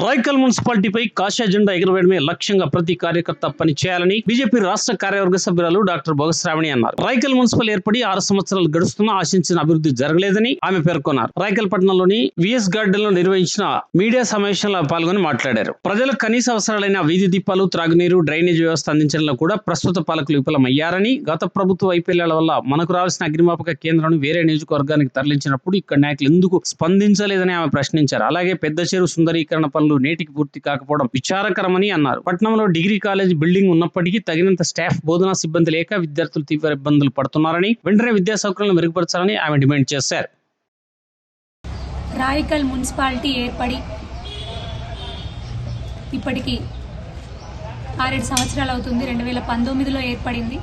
రాయకల్ మున్సిపాలిటీపై కాషా జెండా ఎగురవేయడమే లక్ష్యంగా ప్రతి కార్యకర్త పనిచేయాలని బీజేపీ రాష్ట్ర కార్యవర్గ సభ్యురాలు డాక్టర్ బొగశ్రావణి అన్నారు. రాయకల్ మున్సిపల్ ఏర్పడి ఆరు సంవత్సరాలు గడుస్తున్నా ఆశించిన అభివృద్ధి జరగలేదని ఆమె పేర్కొన్నారు. రాయకల్ పట్టణంలోని విఎస్ గార్డెన్లో నిర్వహించిన మీడియా సమావేశంలో పాల్గొని మాట్లాడారు. ప్రజలకు కనీస అవసరాలైన వీధి దీపాలు త్రాగునీరు డ్రైనేజ్ వ్యవస్థ అందించడంలో కూడా ప్రస్తుత పాలకులు విఫలమయ్యారని గత ప్రభుత్వ వైఫల్యాల వల్ల మనకు రావాల్సిన అగ్నిమాపక కేంద్రాన్ని వేరే నియోజకవర్గానికి తరలించినప్పుడు ఇక్కడ నాయకులు ఎందుకు స్పందించలేదని ఆమె ప్రశ్నించారు. అలాగే పెద్ద చెరువు సుందరీకరణ పనులు నేటికి పూర్తి కాకపోవడం విచారకరమని అన్నారు. పట్టణంలో డిగ్రీ కాలేజ్ బిల్డింగ్ ఉన్నప్పటికీ తగినంత స్టాఫ్ బోధనా సిబ్బంది లేక విద్యార్థులు తీవ్ర ఇబ్బందులు పడుతున్నారని వెంటనే విద్యా సౌకర్యాలను మెరుగుపరచాలని ఆమె డిమాండ్ చేశారు. రాయకల్ మున్సిపాలిటీ ఏర్పడి ఇప్పటికీ ఆరేడు సంవత్సరాలు అవుతుంది. రెండు వేల పంతొమ్మిదిలో ఏర్పడింది.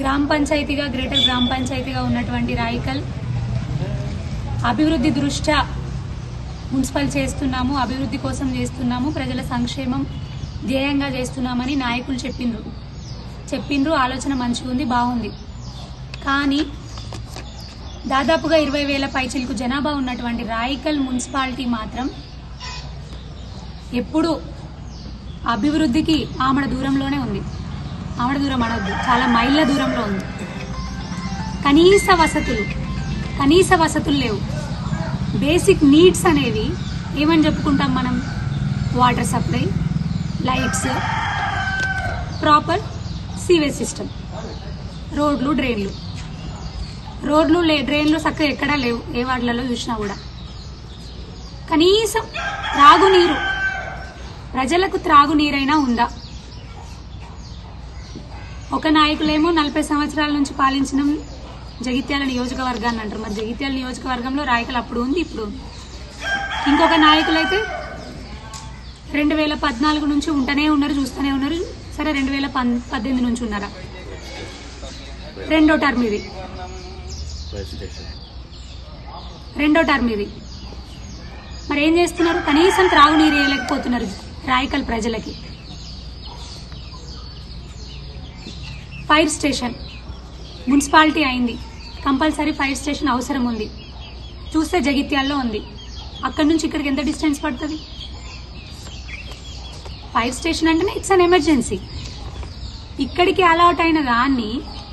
గ్రామ పంచాయతీగా గ్రేటర్ గ్రామ పంచాయతీగా ఉన్నటువంటి రాయకల్ అభివృద్ధి దృష్ట్యా మున్సిపల్ చేస్తున్నాము అభివృద్ధి కోసం చేస్తున్నాము ప్రజల సంక్షేమం ధ్యేయంగా చేస్తున్నామని నాయకులు చెప్పిండ్రు. చెప్పిండ్రు ఆలోచన మంచిగా ఉంది బాగుంది. కానీ దాదాపుగా ఇరవై వేల పైచిలకు జనాభా ఉన్నటువంటి రాయికల్ మున్సిపాలిటీ మాత్రం ఎప్పుడు అభివృద్ధికి ఆమడ దూరంలోనే ఉంది. ఆమడ దూరం అనొద్దు చాలా మైళ్ళ దూరంలో ఉంది. కనీస వసతులు కనీస వసతులు లేవు. బేసిక్ నీడ్స్ అనేవి ఏమని చెప్పుకుంటాం మనం? Water supply lights proper sewage system. రోడ్లు డ్రైన్లు. రోడ్లు లే డ్రైన్లు చక్కగా ఎక్కడా లేవు ఏ వాటిలలో చూసినా కూడా. కనీసం త్రాగునీరు ప్రజలకు త్రాగునీరైనా ఉందా? ఒక నాయకులేమో నలభై సంవత్సరాల నుంచి పాలించిన జగిత్యాల నియోజకవర్గాన్ని అంటారు. మరి జగిత్యాల నియోజకవర్గంలో రాయకలు అప్పుడు ఉంది ఇప్పుడు? ఇంకొక ఇంకొక నాయకులైతే రెండు వేల పద్నాలుగు నుంచి ఉంటూనే ఉన్నారు చూస్తూనే ఉన్నారు. సరే రెండు వేల పన్ పద్దెనిమిది నుంచి ఉన్నారా? రెండో టర్మ్ ఇది. రెండో టర్మ్ ఇది. మరి ఏం చేస్తున్నారు? కనీసం త్రాగునీరు వేయలేకపోతున్నారు రాయకల్ ప్రజలకి. ఫైర్ స్టేషన్ మున్సిపాలిటీ అయింది. కంపల్సరీ ఫైర్ స్టేషన్ అవసరం ఉంది. చూస్తే జగిత్యాల్లో ఉంది. అక్కడి నుంచి ఇక్కడికి ఎంత డిస్టెన్స్ పడుతుంది? ఫైర్ స్టేషన్ అంటేనే ఇట్స్ అన్ ఎమర్జెన్సీ ఇక్కడికి అలౌట్ అయిన దాన్ని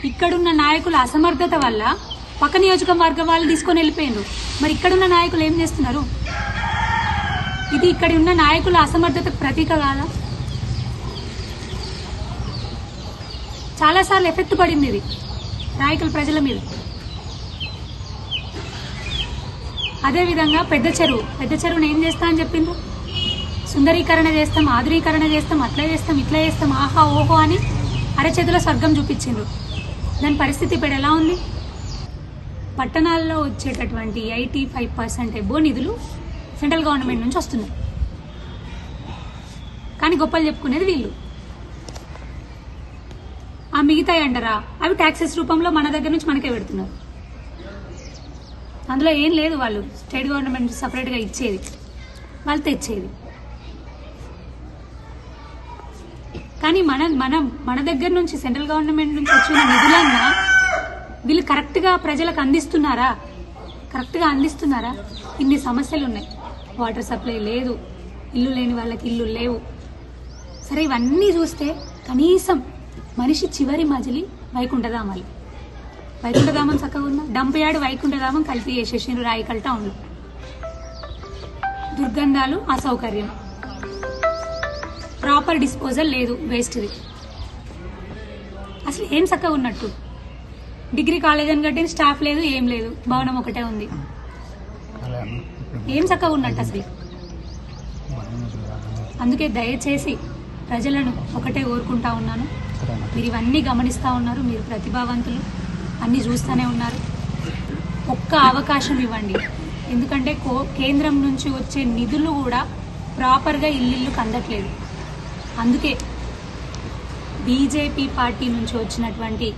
ఇక్కడున్న నాయకుల అసమర్థత వల్ల పక్క నియోజకవర్గం వాళ్ళు తీసుకొని వెళ్ళిపోయిండ్రు మరి ఇక్కడున్న నాయకులు ఏం చేస్తున్నారు? ఇది ఇక్కడ ఉన్న నాయకుల అసమర్థత ప్రతీక కాదా? చాలాసార్లు ఎఫెక్ట్ పడింది ఇది. నాయకుల ప్రజల మీద. అదేవిధంగా పెద్ద చెరువు. పెద్ద చెరువుని ఏం చేస్తా అని చెప్పిండ్రు? సుందరీకరణ చేస్తాం ఆధునీకరణ చేస్తాం అట్లా చేస్తాం ఇట్లా చేస్తాం ఆహా ఓహో అని అరచేతిలో స్వర్గం చూపించిండ్రు. దాని పరిస్థితి ఇప్పుడు ఎలా ఉంది? పట్టణాల్లో వచ్చేటటువంటి ఎయిటీ ఫైవ్ పర్సెంట్ ఎబో నిధులు సెంట్రల్ గవర్నమెంట్ నుంచి వస్తున్నాయి. కానీ గొప్పలు చెప్పుకునేది వీళ్ళు. ఆ మిగతాయి అంటారా? అవి ట్యాక్సెస్ రూపంలో మన దగ్గర నుంచి మనకే పెడుతున్నారు. అందులో ఏం లేదు వాళ్ళు స్టేట్ గవర్నమెంట్ సపరేట్గా ఇచ్చేది. వాళ్ళు తెచ్చేది. కానీ మన మనం మన దగ్గర నుంచి సెంట్రల్ గవర్నమెంట్ నుంచి వచ్చిన నిధులన్నా వీళ్ళు కరెక్ట్గా ప్రజలకు అందిస్తున్నారా? కరెక్ట్గా అందిస్తున్నారా? ఇన్ని సమస్యలు ఉన్నాయి. వాటర్ సప్లై లేదు. ఇల్లు లేని వాళ్ళకి ఇల్లు లేవు. సరే ఇవన్నీ చూస్తే కనీసం మనిషి చివరి మజిలి వైకుంఠధామాలి. వైకుంఠధామం చక్కగా ఉందా? డంపయాడు వైకుంఠధామం కలిపి చేసేసిండ్రు రాయికల్ టౌన్లో. దుర్గంధాలు అసౌకర్యం. ప్రాపర్ డిస్పోజల్ లేదు వేస్ట్ది. అసలు ఏం చక్కగా ఉన్నట్టు? డిగ్రీ కాలేజ్ అని కట్టిన స్టాఫ్ లేదు ఏం లేదు. భవనం ఒకటే ఉంది. ఏం చక్కగా ఉన్నట్టు అసలు? అందుకే దయచేసి ప్రజలను ఒకటే కోరుకుంటా ఉన్నాను. మీరు ఇవన్నీ గమనిస్తూ ఉన్నారు మీరు ప్రతిభావంతులు. అన్నీ చూస్తూనే ఉన్నారు. ఒక్క అవకాశం ఇవ్వండి. ఎందుకంటే కో కేంద్రం నుంచి వచ్చే నిధులు కూడా ప్రాపర్గా ఇల్లు అందట్లేదు. అందుకే బీజేపీ పార్టీ నుంచి వచ్చినటువంటి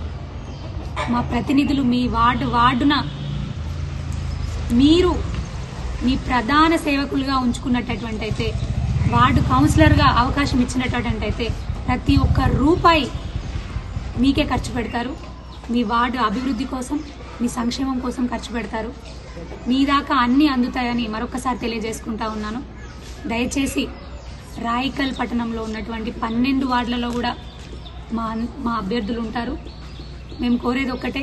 మా ప్రతినిధులు మీ వార్డు వార్డున మీరు మీ ప్రధాన సేవకులుగా ఉంచుకున్నటువంటి అయితే వార్డు కౌన్సిలర్గా అవకాశం ఇచ్చినటువంటి అయితే ప్రతి ఒక్క రూపాయి మీకే ఖర్చు పెడతారు. మీ వార్డు అభివృద్ధి కోసం మీ సంక్షేమం కోసం ఖర్చు పెడతారు. మీ దాకా అన్నీ అందుతాయని మరొకసారి తెలియజేసుకుంటా ఉన్నాను. దయచేసి రాయికల్ పట్టణంలో ఉన్నటువంటి పన్నెండు వార్డులలో కూడా మా మా అభ్యర్థులు ఉంటారు. మేము కోరేది ఒక్కటే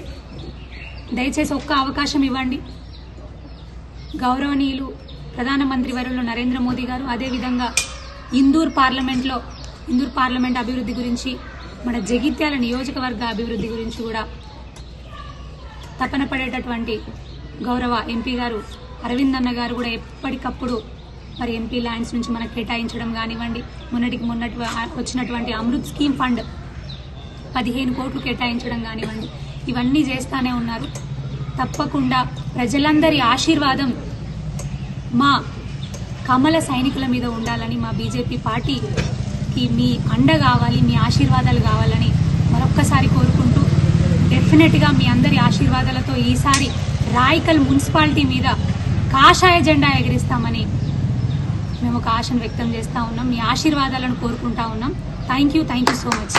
దయచేసి ఒక్క అవకాశం ఇవ్వండి. గౌరవనీయులు ప్రధానమంత్రి వర్యులు నరేంద్ర మోదీ గారు అదేవిధంగా ఇందూర్ పార్లమెంట్లో ఇందూర్ పార్లమెంట్ అభివృద్ధి గురించి మన జగిత్యాల నియోజకవర్గ అభివృద్ధి గురించి కూడా తపన పడేటటువంటి గౌరవ ఎంపీ గారు అరవింద్ అన్న గారు కూడా ఎప్పటికప్పుడు మరి ఎంపీ ల్యాండ్స్ నుంచి మనకు కేటాయించడం కానివ్వండి మొన్నటికి మొన్నటి వచ్చినటువంటి అమృత్ స్కీమ్ ఫండ్ పదిహేను కోట్లు కేటాయించడం కానివ్వండి ఇవన్నీ చేస్తానే ఉన్నారు. తప్పకుండా ప్రజలందరి ఆశీర్వాదం మా కమల సైనికుల మీద ఉండాలని మా బీజేపీ పార్టీ కి మీ అండ కావాలి మీ ఆశీర్వాదాలు కావాలని మరొక్కసారి కోరుకుంటూ డెఫినెట్గా మీ అందరి ఆశీర్వాదాలతో ఈసారి రాయికల్ మున్సిపాలిటీ మీద కాషాయ జెండా ఎగిరిస్తామని మేము ఒక ఆశను వ్యక్తం చేస్తూ ఉన్నాం. మీ ఆశీర్వాదాలను కోరుకుంటా ఉన్నాం. Thank you thank you so much